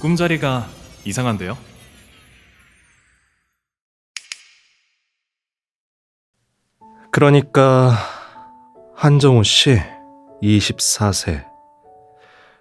꿈자리가 이상한데요? 그러니까 한정우 씨 24세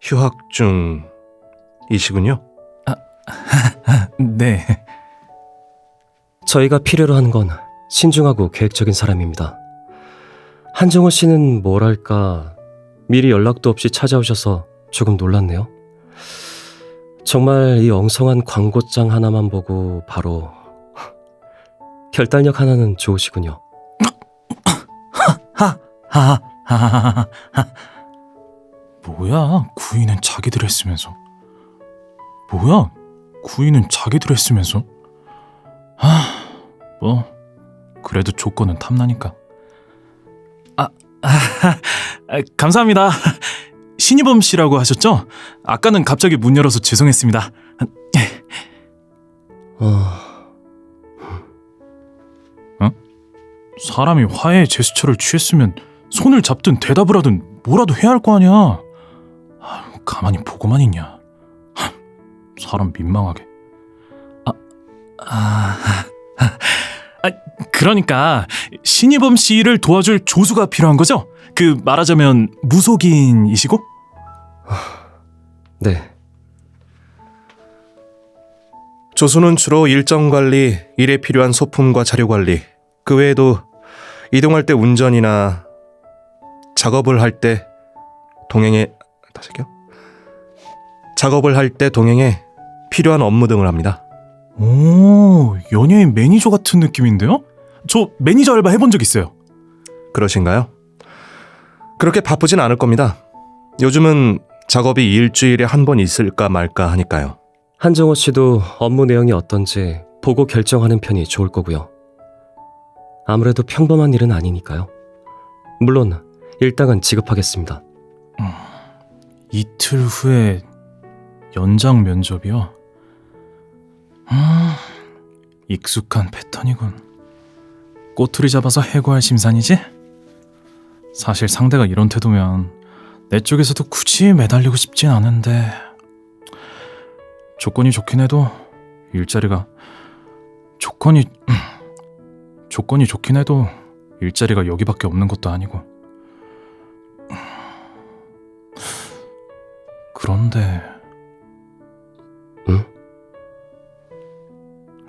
휴학 중이시군요. 네. 저희가 필요로 하는 건 신중하고 계획적인 사람입니다. 한정호 씨는 뭐랄까 미리 연락도 없이 찾아오셔서 조금 놀랐네요. 정말 이 엉성한 광고장 하나만 보고 바로 결단력 하나는 좋으시군요. 뭐야? 구이는 자기들 했으면서. 뭐야? 구이는 자기들 했으면서. 아, 뭐 그래도 조건은 탐나니까. 아, 아, 아, 감사합니다. 신이범 씨라고 하셨죠? 아까는 갑자기 문 열어서 죄송했습니다. 어, 사람이 화해의 제스처를 취했으면 손을 잡든 대답을 하든 뭐라도 해야 할 거 아니야. 아, 가만히 보고만 있냐. 하, 사람 민망하게. 아, 아, 아, 그러니까 신이범 씨를 도와줄 조수가 필요한 거죠? 그 말하자면 무속인이시고? 네. 조수는 주로 일정 관리, 일에 필요한 소품과 자료 관리, 그 외에도 이동할 때 운전이나 작업을 할 때 동행에 다시요. 작업을 할 때 동행에 필요한 업무 등을 합니다. 오, 연예인 매니저 같은 느낌인데요? 저 매니저 알바 해본 적 있어요. 그러신가요? 그렇게 바쁘진 않을 겁니다. 요즘은 작업이 일주일에 한 번 있을까 말까 하니까요. 한정호 씨도 업무 내용이 어떤지 보고 결정하는 편이 좋을 거고요. 아무래도 평범한 일은 아니니까요. 물론 일당은 지급하겠습니다. 이틀 후에 연장 면접이요. 음, 익숙한 패턴이군. 꼬투리 잡아서 해고할 심산이지? 사실 상대가 이런 태도면 내 쪽에서도 굳이 매달리고 싶진 않은데 조건이 좋긴 해도 일자리가 조건이 조건이 좋긴 해도 일자리가 여기밖에 없는 것도 아니고 그런데 응?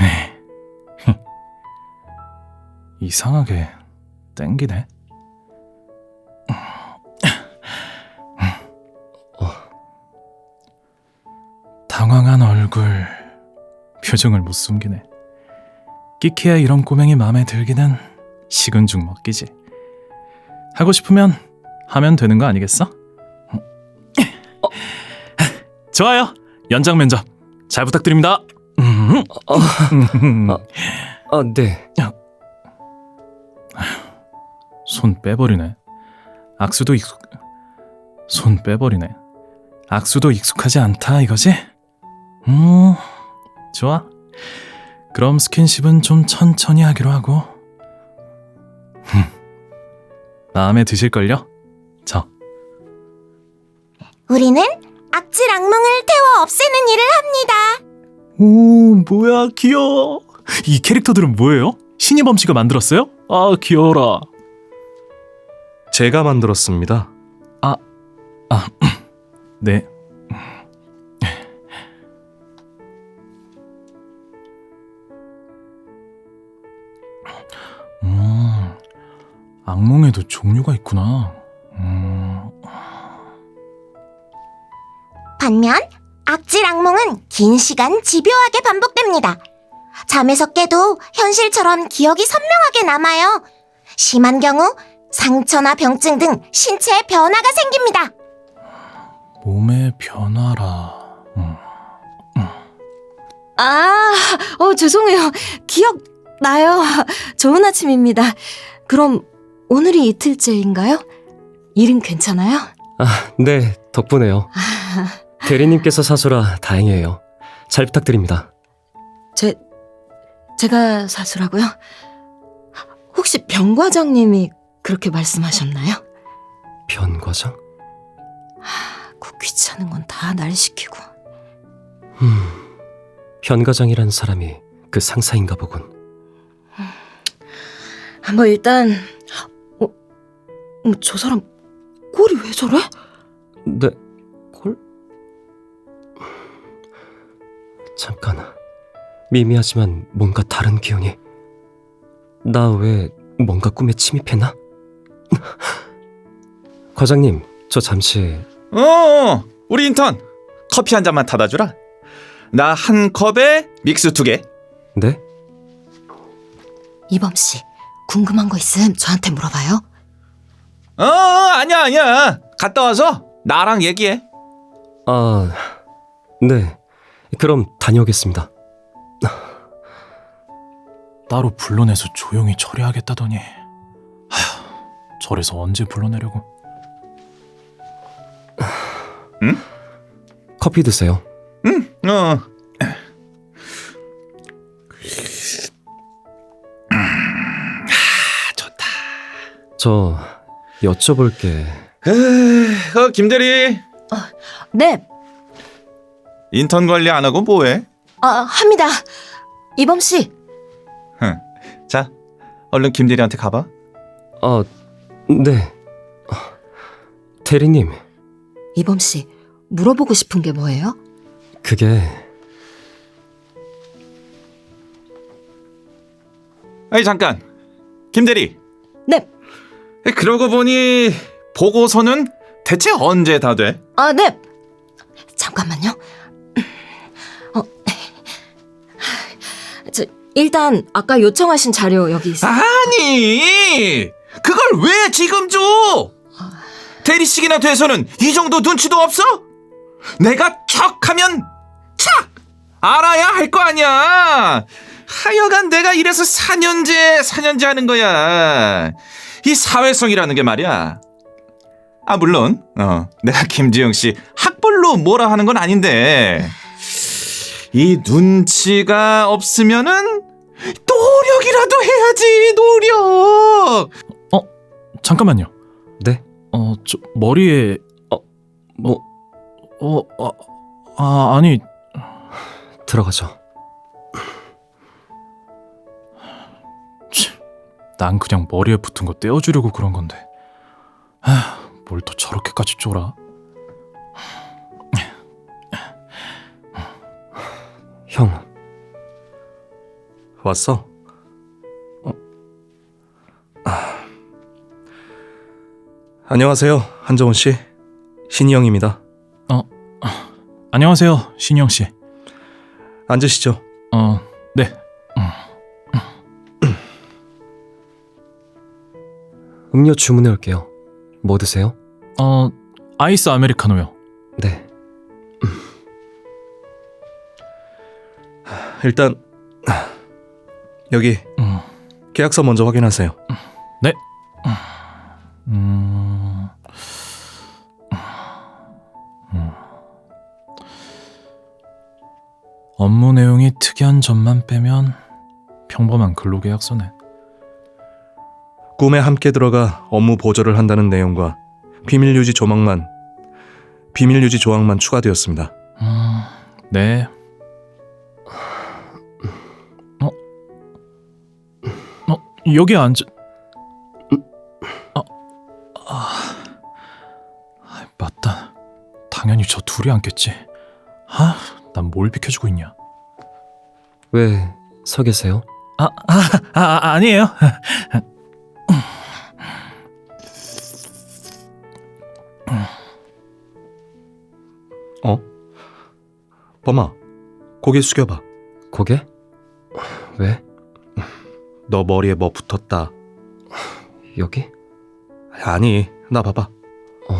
에이, 이상하게 땡기네. 당황한 얼굴, 표정을 못 숨기네. 끼케야 이런 꼬맹이 마음에 들기는 식은 죽 먹기지. 하고 싶으면 하면 되는 거 아니겠어? 어, 좋아요. 연장 면접 잘 부탁드립니다. 음. 음. 아. 아, 네. 손 빼버리네. 악수도 익숙. 손 빼버리네. 악수도 익숙하지 않다 이거지? 음, 좋아. 그럼 스킨십은 좀 천천히 하기로 하고. 흠, 마음에 드실걸요? 저. 우리는 악질 악몽을 태워 없애는 일을 합니다. 오, 뭐야, 귀여워. 이 캐릭터들은 뭐예요? 신이범 씨가 만들었어요? 아, 귀여워라. 제가 만들었습니다. 네. 음, 악몽에도 종류가 있구나. 음, 반면 악질 악몽은 긴 시간 집요하게 반복됩니다. 잠에서 깨도 현실처럼 기억이 선명하게 남아요. 심한 경우 상처나 병증 등 신체에 변화가 생깁니다. 몸의 변화라. 음, 아, 어, 죄송해요. 기억 나요. 좋은 아침입니다. 그럼 오늘이 이틀째인가요? 일은 괜찮아요? 아, 네. 덕분에요. 대리님께서 사소라 다행이에요. 잘 부탁드립니다. 제, 제가 사수라고요? 혹시 병 과장님이 그렇게 말씀하셨나요? 변 과장? 그 귀찮은 건 다 날 시키고. 음, 현 과장이란 사람이 그 상사인가 보군. 뭐 일단 어, 어, 저 사람 꼴이 왜 저래? 네, 콜? 잠깐. 미미하지만 뭔가 다른 기운이. 나 왜 뭔가 꿈에 침입했나? 과장님, 저 잠시 어, 우리 인턴 커피 한 잔만 타다 주라. 나 한 컵에 믹스 두 개. 네? 이범 씨 궁금한 거 있음 저한테 물어봐요. 어, 아니야, 아니야. 갔다 와서 나랑 얘기해. 아, 네. 그럼 다녀오겠습니다. 따로 불러내서 조용히 처리하겠다더니 저래서 언제 불러내려고 커피 드세요. 어. 아, 좋다. 저 여쭤볼 게 에이, 어, 김대리. 네, 인턴 관리 안 하고 뭐해? 아, 합니다. 이범 씨 흥. 자, 얼른 김대리한테 가봐. 아, 네. 아, 대리님, 이범 씨 물어보고 싶은 게 뭐예요? 그게 아니 잠깐, 김 대리. 네, 그러고 보니 보고서는 대체 언제 다 돼? 아, 네. 잠깐만요. 어, 저 일단 아까 요청하신 자료 여기 있어요. 아니, 그걸 왜 지금 줘? 대리식이나 돼서는 이 정도 눈치도 없어? 내가 척하면 척 알아야 할 거 아니야. 하여간 내가 이래서 4년제 4년제 하는 거야. 이 사회성이라는 게 말이야. 아 물론 어 내가 김지영 씨 학벌로 뭐라 하는 건 아닌데 이 눈치가 없으면은 노력이라도 해야지 노력. 잠깐만요 네? 어 저 머리에 뭐어 아, 아 아니 들어가죠. 난 그냥 머리에 붙은 거 떼어주려고 그런 건데 뭘 또 저렇게까지 쫄아 형, 왔어? 어. 안녕하세요, 한정훈 씨. 신이 형입니다. 안녕하세요 신영 씨 앉으시죠. 어, 네. 음료 주문해 올게요. 뭐 드세요? 어, 아이스 아메리카노요. 네. 일단 여기 음, 계약서 먼저 확인하세요. 음, 업무 내용이 특이한 점만 빼면 평범한 근로계약서네. 꿈에 함께 들어가 업무 보조를 한다는 내용과 비밀 유지 조망만 비밀 유지 조항만 추가되었습니다. 음, 네. 어? 어, 여기 앉아. 아, 아, 아, 맞다. 당연히 저 둘이 앉겠지. 아, 난 뭘 비켜주고 있냐? 왜 서 계세요? 아, 아, 아, 아 아니에요. 어? 범아, 고개 숙여봐. 고개? 왜? 너 머리에 뭐 붙었다. 여기? 아니, 나 봐봐. 어,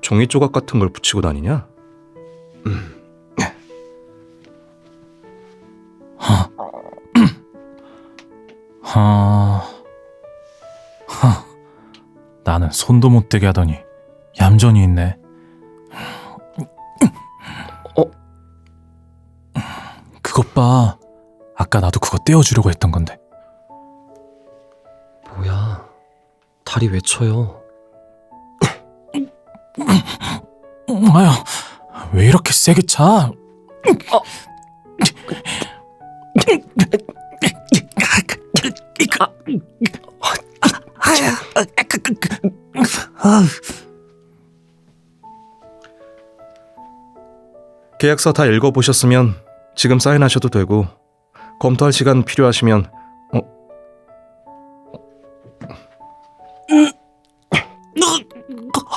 종이 조각 같은 걸 붙이고 다니냐? 하... 하... 나는 손도 못 대게 하더니 얌전히 있네. 어? 그것 봐. 아까 나도 그거 떼어주려고 했던 건데. 뭐야? 다리 왜 쳐요? 세게 차? 계약서 다 읽어보셨으면 지금 사인하셔도 되고 검토할 시간 필요하시면 어,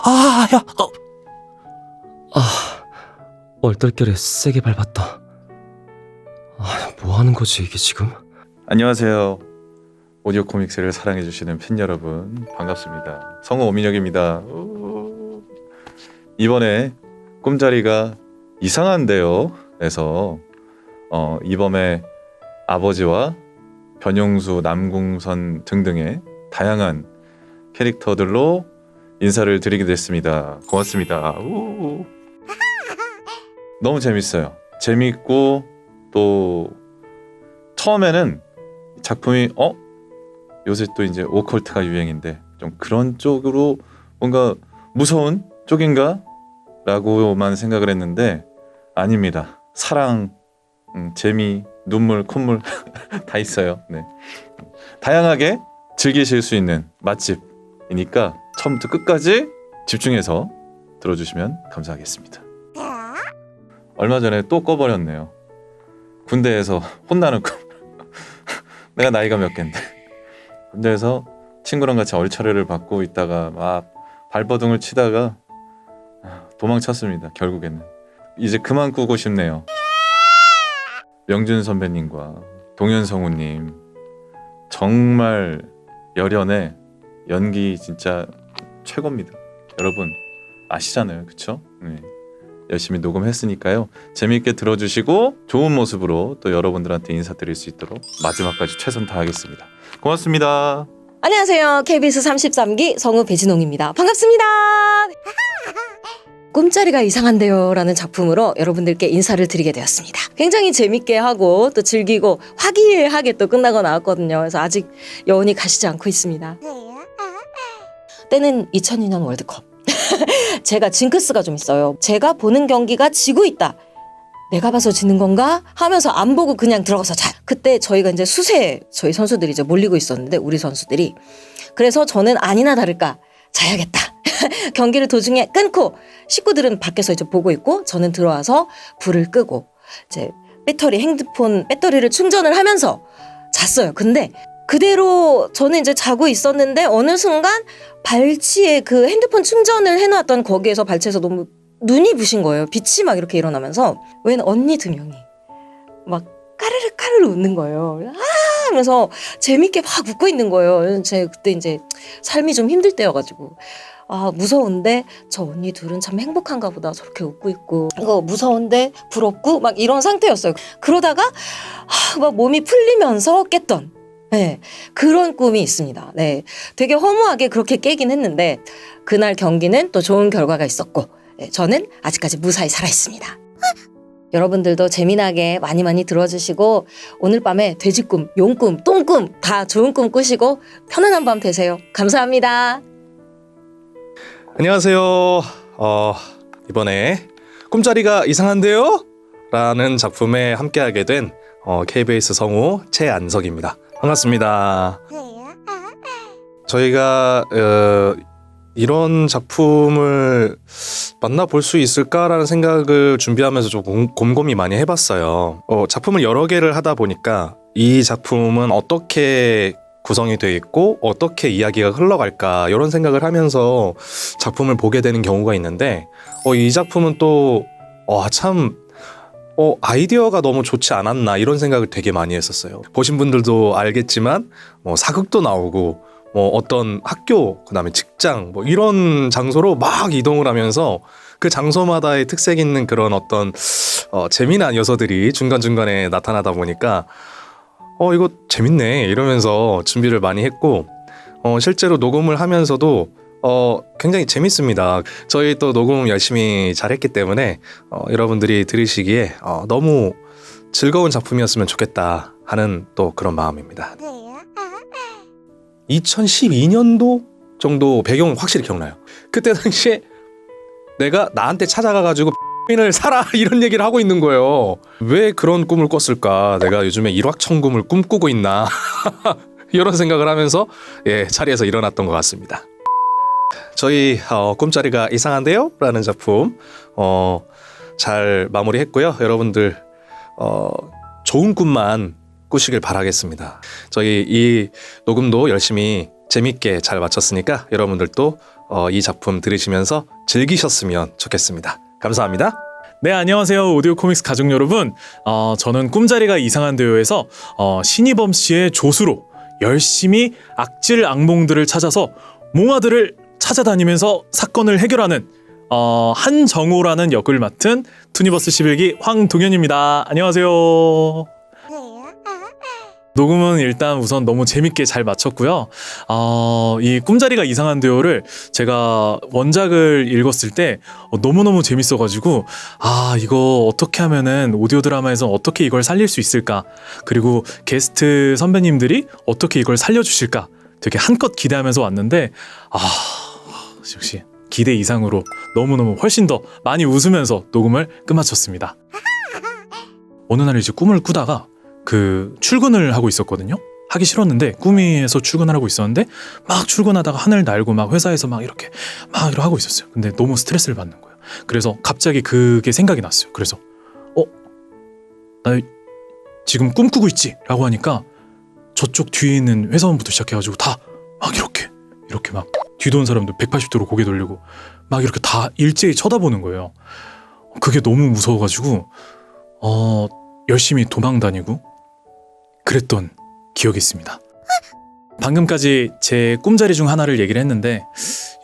아, 야, 어, 아, 얼떨결에 세게 밟았다. 아, 뭐 하는 거지 이게 지금? 안녕하세요. 오디오 코믹스를 사랑해 주시는 팬 여러분 반갑습니다. 성우 오민혁입니다. 우. 이번에 꿈자리가 이상한데요. 에서 어, 이범의 아버지와 변용수, 남궁선 등등의 다양한 캐릭터들로 인사를 드리게 됐습니다. 고맙습니다. 우. 너무 재밌어요. 재밌고 또 처음에는 작품이 어 요새 또 이제 오컬트가 유행인데 좀 그런 쪽으로 뭔가 무서운 쪽인가? 라고만 생각을 했는데 아닙니다. 사랑, 음, 재미, 눈물, 콧물 다 있어요. 네. 다양하게 즐기실 수 있는 맛집이니까 처음부터 끝까지 집중해서 들어주시면 감사하겠습니다. 얼마 전에 또 꺼버렸네요. 군대에서 혼나는 꿈. 내가 나이가 몇 갠데. 군대에서 친구랑 같이 얼차례를 받고 있다가 막 발버둥을 치다가 도망쳤습니다. 결국에는 이제 그만 꾸고 싶네요. 명준 선배님과 동현 성우님 정말 열연의 연기 진짜 최고입니다. 여러분 아시잖아요, 그쵸? 네. 열심히 녹음했으니까요. 재미있게 들어주시고 좋은 모습으로 또 여러분들한테 인사드릴 수 있도록 마지막까지 최선 다하겠습니다. 고맙습니다. 안녕하세요. KBS 33기 성우 배진홍입니다. 반갑습니다. 꿈자리가 이상한데요. 라는 작품으로 여러분들께 인사를 드리게 되었습니다. 굉장히 재밌게 하고 또 즐기고 화기애애하게 또 끝나고 나왔거든요. 그래서 아직 여운이 가시지 않고 있습니다. 때는 2002년 월드컵. 제가 징크스가 좀 있어요. 제가 보는 경기가 지고 있다. 내가 봐서 지는 건가? 하면서 안 보고 그냥 들어가서 자. 그때 저희가 이제 수세 저희 선수들이 이제 몰리고 있었는데 우리 선수들이 그래서 저는 아니나 다를까 자야겠다. 경기를 도중에 끊고 식구들은 밖에서 이제 보고 있고 저는 들어와서 불을 끄고 이제 배터리 핸드폰 배터리를 충전을 하면서 잤어요. 근데 그대로 저는 이제 자고 있었는데 어느 순간 발치에 그 핸드폰 충전을 해놨던 거기에서 발치에서 너무 눈이 부신 거예요. 빛이 막 이렇게 일어나면서 웬 언니 두 명이 막 까르르 까르르 웃는 거예요. 아 하면서 재밌게 막 웃고 있는 거예요. 제 그때 이제 삶이 좀 힘들 때여가지고 아 무서운데 저 언니 둘은 참 행복한가 보다 저렇게 웃고 있고 이거 무서운데 부럽고 막 이런 상태였어요. 그러다가 아, 막 몸이 풀리면서 깼던 네, 그런 꿈이 있습니다. 네, 되게 허무하게 그렇게 깨긴 했는데 그날 경기는 또 좋은 결과가 있었고 네, 저는 아직까지 무사히 살아 있습니다. 여러분들도 재미나게 많이 많이 들어주시고 오늘 밤에 돼지꿈, 용꿈, 똥꿈 다 좋은 꿈 꾸시고 편안한 밤 되세요. 감사합니다. 안녕하세요. 어, 이번에 꿈자리가 이상한데요? 라는 작품에 함께하게 된 어, KBS 성우 최안석입니다. 반갑습니다. 저희가 어, 이런 작품을 만나볼 수 있을까라는 생각을 준비하면서 좀 곰- 곰곰이 많이 해봤어요. 어, 작품을 여러 개를 하다 보니까 이 작품은 어떻게 구성이 되어 있고 어떻게 이야기가 흘러갈까 이런 생각을 하면서 작품을 보게 되는 경우가 있는데 어, 이 작품은 또 어, 참 어, 아이디어가 너무 좋지 않았나 이런 생각을 되게 많이 했었어요. 보신 분들도 알겠지만 뭐 사극도 나오고 뭐 어떤 학교 그다음에 직장 뭐 이런 장소로 막 이동을 하면서 그 장소마다의 특색 있는 그런 어떤 어, 재미난 요소들이 중간중간에 나타나다 보니까 어 이거 재밌네 이러면서 준비를 많이 했고 어 실제로 녹음을 하면서도 어 굉장히 재밌습니다. 저희 또 녹음 열심히 잘했기 때문에 어 여러분들이 들으시기에 어 너무 즐거운 작품이었으면 좋겠다 하는 또 그런 마음입니다. 2012년도 정도 배경 확실히 기억나요. 그때 당시에 내가 나한테 찾아가가지고 인을 사라 이런 얘기를 하고 있는 거예요. 왜 그런 꿈을 꿨을까? 내가 요즘에 일확천금을 꿈꾸고 있나? 이런 생각을 하면서 예 자리에서 일어났던 것 같습니다. 저희 어, 꿈자리가 이상한데요? 라는 작품 어, 잘 마무리했고요. 여러분들 어, 좋은 꿈만 꾸시길 바라겠습니다. 저희 이 녹음도 열심히 재밌게 잘 마쳤으니까 여러분들도 어, 이 작품 들으시면서 즐기셨으면 좋겠습니다. 감사합니다. 네, 안녕하세요. 오디오 코믹스 가족 여러분. 어, 저는 꿈자리가 이상한 대요에서 어, 신이범 씨의 조수로 열심히 악질 악몽들을 찾아서 몽화들을 찾아다니면서 사건을 해결하는 어, 한정호라는 역을 맡은 투니버스 11기 황동현입니다. 안녕하세요. 녹음은 일단 우선 너무 재밌게 잘 마쳤고요. 어, 이 꿈자리가 이상한 듀오를 제가 원작을 읽었을 때 어, 너무너무 재밌어가지고 아 이거 어떻게 하면은 오디오 드라마에서 어떻게 이걸 살릴 수 있을까 그리고 게스트 선배님들이 어떻게 이걸 살려주실까 되게 한껏 기대하면서 왔는데 아 역시 기대 이상으로 너무너무 훨씬 더 많이 웃으면서 녹음을 끝마쳤습니다. 어느 날 이제 꿈을 꾸다가 그 출근을 하고 있었거든요. 하기 싫었는데 꿈에서 출근을 하고 있었는데 막 출근하다가 하늘 날고 막 회사에서 막 이렇게 막 이러고 하고 있었어요. 근데 너무 스트레스를 받는 거예요. 그래서 갑자기 그게 생각이 났어요. 그래서 어? 나 지금 꿈꾸고 있지? 라고 하니까 저쪽 뒤에 있는 회사원부터 시작해가지고 다 막 이렇게 이렇게 막 뒤도는 사람도 180도로 고개 돌리고 막 이렇게 다 일제히 쳐다보는 거예요. 그게 너무 무서워가지고 어 열심히 도망 다니고 그랬던 기억이 있습니다. 방금까지 제 꿈자리 중 하나를 얘기를 했는데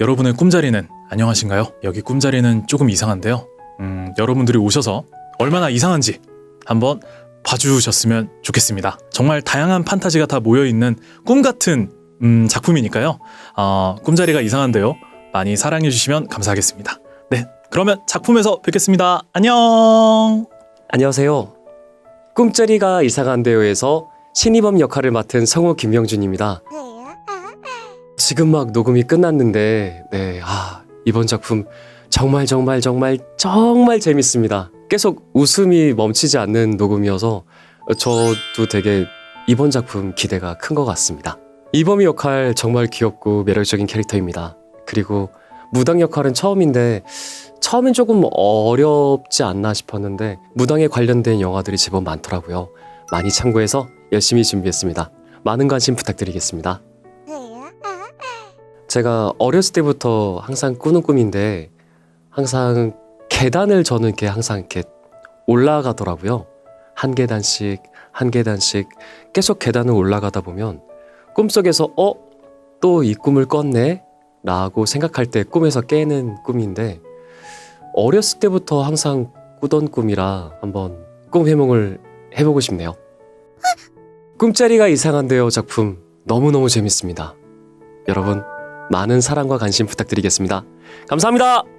여러분의 꿈자리는 안녕하신가요? 여기 꿈자리는 조금 이상한데요. 음, 여러분들이 오셔서 얼마나 이상한지 한번 봐주셨으면 좋겠습니다. 정말 다양한 판타지가 다 모여 있는 꿈 같은 음, 작품이니까요. 어, 꿈자리가 이상한데요. 많이 사랑해 주시면 감사하겠습니다. 네, 그러면 작품에서 뵙겠습니다. 안녕. 안녕하세요. 꿈자리가 이상한데요에서 신이범 역할을 맡은 성우 김명준입니다. 지금 막 녹음이 끝났는데, 네, 아, 이번 작품 정말 정말 정말 정말 재밌습니다. 계속 웃음이 멈추지 않는 녹음이어서 저도 되게 이번 작품 기대가 큰 것 같습니다. 이범이 역할 정말 귀엽고 매력적인 캐릭터입니다. 그리고 무당 역할은 처음인데 처음엔 조금 어렵지 않나 싶었는데 무당에 관련된 영화들이 제법 많더라고요. 많이 참고해서 열심히 준비했습니다. 많은 관심 부탁드리겠습니다. 제가 어렸을 때부터 항상 꾸는 꿈인데 항상 계단을 저는 이렇게 항상 이렇게 올라가더라고요. 한 계단씩 한 계단씩 계속 계단을 올라가다 보면 꿈속에서 어? 또 이 꿈을 꿨네? 라고 생각할 때 꿈에서 깨는 꿈인데 어렸을 때부터 항상 꾸던 꿈이라 한번 꿈 해몽을 해보고 싶네요. 꿈자리가 이상한데요 작품 너무너무 재밌습니다. 여러분 많은 사랑과 관심 부탁드리겠습니다. 감사합니다.